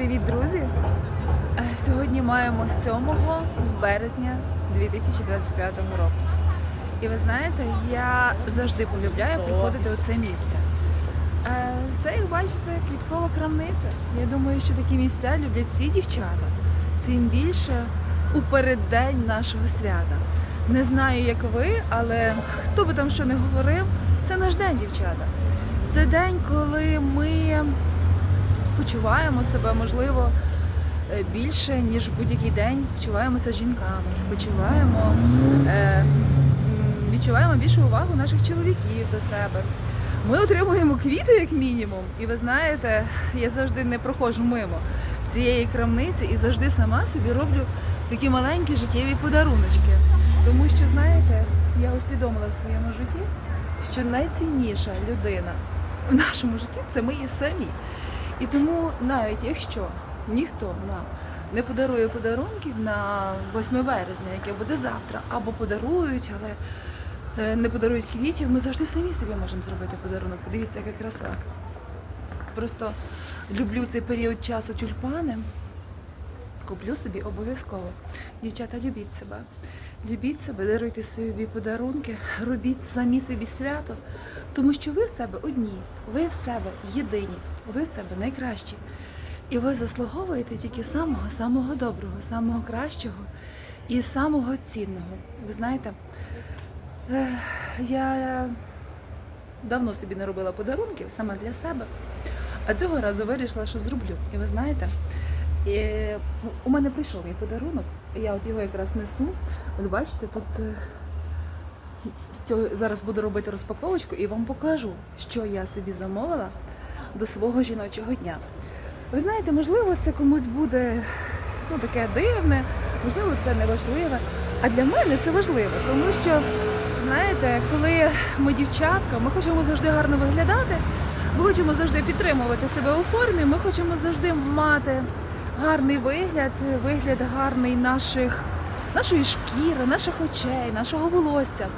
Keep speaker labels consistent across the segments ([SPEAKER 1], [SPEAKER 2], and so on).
[SPEAKER 1] Привіт, друзі! Е, Сьогодні маємо 7 березня 2025 року. І ви знаєте, я завжди полюбляю приходити у це місце. Е, Це, як бачите, квіткова крамниця. Я думаю, що такі місця люблять всі дівчата. Тим більше у переддень нашого свята. Не знаю, як ви, але хто би там що не говорив, це наш день, дівчата. Це день, коли ми почуваємо себе, можливо, е, більше, ніж в будь-який день почуваємося жінками, почуваємо, е, відчуваємо більшу увагу наших чоловіків до себе. Ми отримуємо квіти як мінімум. І ви знаєте, я завжди не проходжу мимо цієї крамниці і завжди сама собі роблю такі маленькі життєві подаруночки. Тому що, знаєте, я усвідомила в своєму житті, що найцінніша людина в нашому житті це ми є самі. І тому навіть якщо ніхто нам не подарує подарунків на 8 березня, яке буде завтра, або подарують, але е, не подарують квітів, ми завжди самі собі можемо зробити подарунок. Подивіться, яка краса. Просто люблю цей період часу тюльпани. Куплю собі обов'язково. Дівчата, любіть себе. Любіть себе, даруйте собі подарунки, робіть самі собі свято, тому що ви в себе одні, ви в себе єдині, ви себе найкращі. І ви заслуговуєте тільки самого, самого доброго, самого кращого і самого цінного. Ви знаєте, я давно собі не робила подарунків саме для себе, а цього разу вирішила, що зроблю. І ви знаєте, у мене прийшов мій подарунок, я от його якраз несу. От бачите, тут е, зараз буду робити розпаковочку і вам покажу, що я собі замовила до свого жіночого дня. Ви знаєте, можливо, це комусь буде ну, таке дивне, можливо, це не важливе. А для мене це важливо, тому що, знаєте, коли ми дівчатка, ми хочемо завжди гарно виглядати, ми хочемо завжди підтримувати себе у формі, ми хочемо завжди мати гарний вигляд, вигляд гарний наших, нашої шкіри, наших очей, нашого волосся.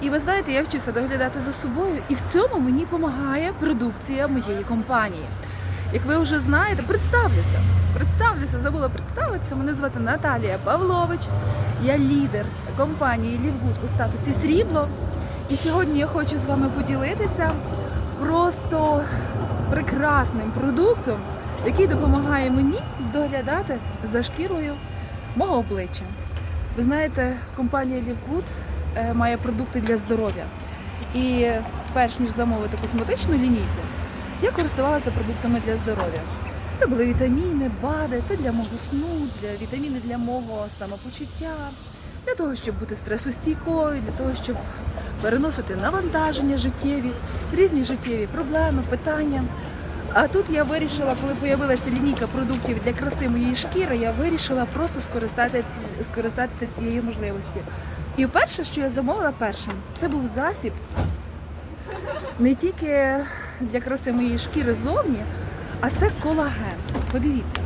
[SPEAKER 1] І ви знаєте, я вчуся доглядати за собою, і в цьому мені допомагає продукція моєї компанії. Як ви вже знаєте, представлюся. Представлюся, забула представитися. Мене звати Наталія Павлович. Я лідер компанії Лівгуд у статусі срібло. І сьогодні я хочу з вами поділитися просто прекрасним продуктом, який допомагає мені доглядати за шкірою мого обличчя. Ви знаєте, компанія Лівгуд має продукти для здоров'я. І перш ніж замовити косметичну лінійку, я користувалася продуктами для здоров'я. Це були вітаміни, БАДи, це для мого сну, для вітаміни для мого самопочуття, для того, щоб бути стресостійкою, для того, щоб переносити навантаження життєві, різні життєві проблеми, питання. А тут я вирішила, коли з'явилася лінійка продуктів для краси моєї шкіри, я вирішила просто скористатися, скористатися цією можливості. І перше, що я замовила першим, це був засіб не тільки для краси моєї шкіри зовні, а це колаген. Подивіться.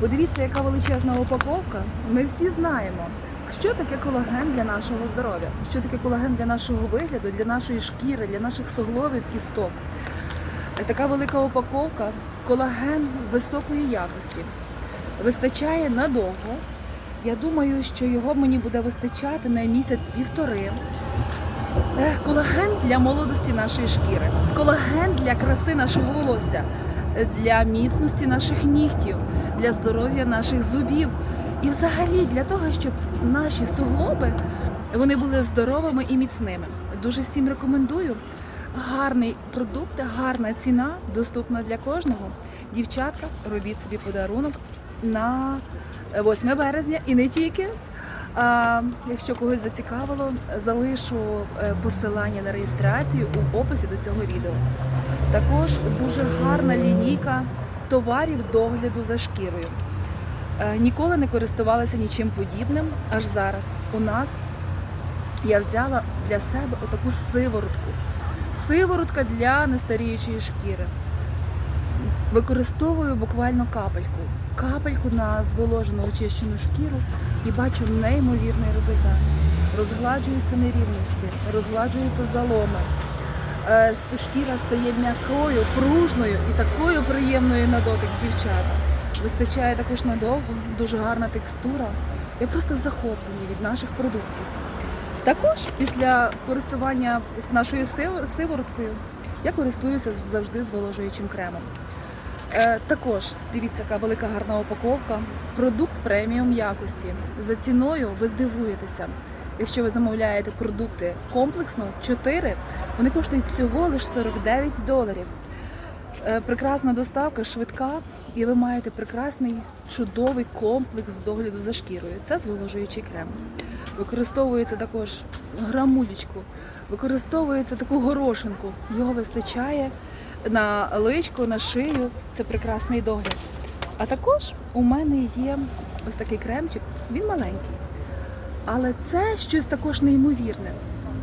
[SPEAKER 1] Подивіться, яка величезна упаковка. Ми всі знаємо, що таке колаген для нашого здоров'я, що таке колаген для нашого вигляду, для нашої шкіри, для наших суглобів, кісток. Така велика упаковка, колаген високої якості. Вистачає надовго. Я думаю, що його мені буде вистачати на місяць-півтори. Колаген для молодості нашої шкіри, колаген для краси нашого волосся, е, для міцності наших нігтів, для здоров'я наших зубів і взагалі для того, щоб наші суглоби вони були здоровими і міцними. Дуже всім рекомендую. Гарний продукт, гарна ціна, доступна для кожного. Дівчатка, робіть собі подарунок на 8 березня і не тільки. А, якщо когось зацікавило, залишу е, посилання на реєстрацію у описі до цього відео. Також дуже гарна лінійка товарів догляду за шкірою. Е, Ніколи не користувалася нічим подібним, аж зараз. У нас я взяла для себе отаку сиворотку. Сиворотка для нестаріючої шкіри. Використовую буквально капельку. Капельку на зволожену очищену шкіру і бачу неймовірний результат. Розгладжуються нерівності, розгладжуються заломи. Е, Шкіра стає м'якою, пружною і такою приємною на дотик дівчата. Вистачає також надовго, дуже гарна текстура. Я просто захоплені від наших продуктів. Також після користування з нашою сив- сивороткою я користуюся завжди зволожуючим кремом. Е, також дивіться, яка велика гарна упаковка. Продукт преміум якості. За ціною ви здивуєтеся. Якщо ви замовляєте продукти комплексно 4, вони коштують всього лише 49 доларів. Е, Прекрасна доставка, швидка, і ви маєте прекрасний чудовий комплекс догляду за шкірою. Це зволожуючий крем. Використовується також грамулечку, використовується таку горошинку. Його вистачає на личко, на шию. Це прекрасний догляд. А також у мене є ось такий кремчик, він маленький. Але це щось також неймовірне.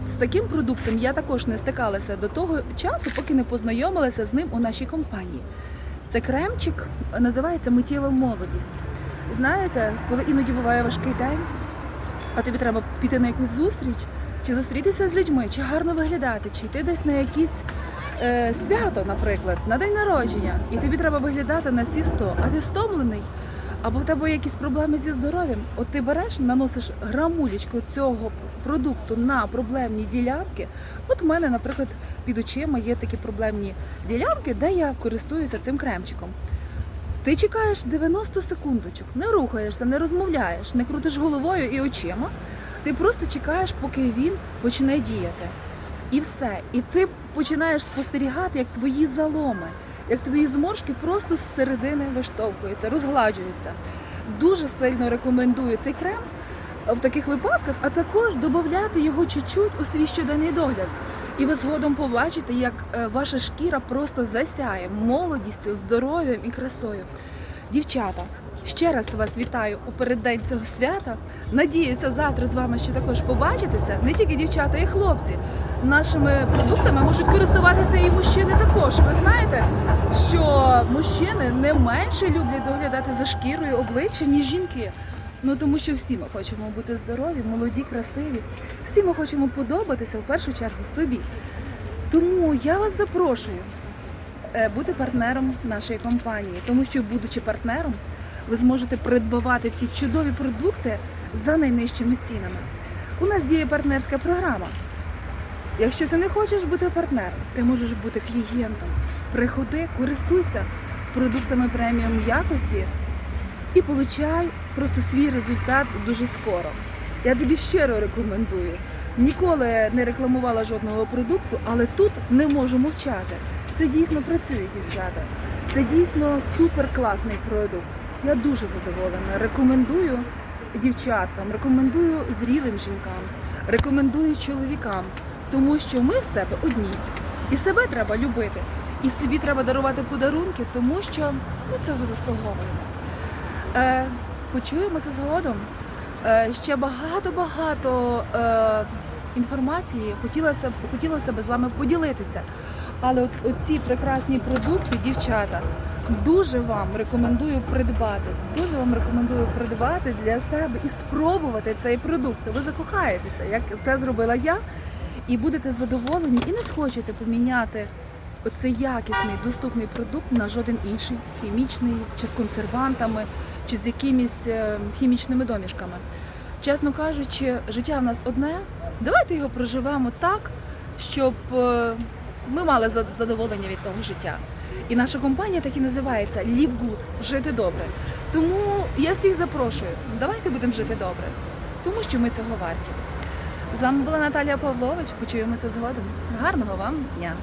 [SPEAKER 1] З таким продуктом я також не стикалася до того часу, поки не познайомилася з ним у нашій компанії. Це кремчик називається миттєва молодість. Знаєте, коли іноді буває важкий день, а тобі треба піти на якусь зустріч, чи зустрітися з людьми, чи гарно виглядати, чи йти десь на якісь е, свято, наприклад, на день народження, і тобі треба виглядати на всі 100, а ти стомлений, або в тебе якісь проблеми зі здоров'ям, от ти береш, наносиш грамулечку цього продукту на проблемні ділянки. От в мене, наприклад, під очима є такі проблемні ділянки, де я користуюся цим кремчиком. Ти чекаєш 90 секундочок, не рухаєшся, не розмовляєш, не крутиш головою і очима. Ти просто чекаєш, поки він почне діяти. І все. І ти починаєш спостерігати, як твої заломи, як твої зморшки просто з середини виштовхуються, розгладжуються. Дуже сильно рекомендую цей крем в таких випадках, а також додати його чуть-чуть у свій щоденний догляд. І ви згодом побачите, як е, ваша шкіра просто засяє молодістю, здоров'ям і красою. Дівчата, ще раз вас вітаю у переддень цього свята. Надіюся, завтра з вами ще також побачитися. Не тільки дівчата, і хлопці. Нашими продуктами можуть користуватися і мужчини також. Ви знаєте, що мужчини не менше люблять доглядати за шкірою обличчя, ніж жінки. Ну тому що всі ми хочемо бути здорові, молоді, красиві. Всі ми хочемо подобатися в першу чергу собі. Тому я вас запрошую е, бути партнером нашої компанії, тому що, будучи партнером, ви зможете придбавати ці чудові продукти за найнижчими цінами. У нас діє партнерська програма. Якщо ти не хочеш бути партнером, ти можеш бути клієнтом. Приходи, користуйся продуктами преміум якості і получай просто свій результат дуже скоро. Я тобі щиро рекомендую. Ніколи не рекламувала жодного продукту, але тут не можу мовчати. Це дійсно працює, дівчата. Це дійсно супер класний продукт. Я дуже задоволена. Рекомендую дівчаткам, рекомендую зрілим жінкам, рекомендую чоловікам, тому що ми в себе одні. І себе треба любити. І собі треба дарувати подарунки, тому що ми цього заслуговуємо. Е, почуємося згодом. Е, ще багато-багато е, інформації хотілося хотілося б з вами поділитися. Але от оці прекрасні продукти, дівчата, дуже вам рекомендую придбати. Дуже вам рекомендую придбати для себе і спробувати цей продукт. Ви закохаєтеся, як це зробила я, і будете задоволені, і не схочете поміняти оцей якісний доступний продукт на жоден інший хімічний, чи з консервантами, чи з якимись е, хімічними домішками. Чесно кажучи, життя в нас одне. Давайте його проживемо так, щоб е, ми мали за- задоволення від того життя. І наша компанія так і називається Live Good – жити добре. Тому я всіх запрошую, давайте будемо жити добре, тому що ми цього варті. З вами була Наталія Павлович. Почуємося згодом. Гарного вам дня!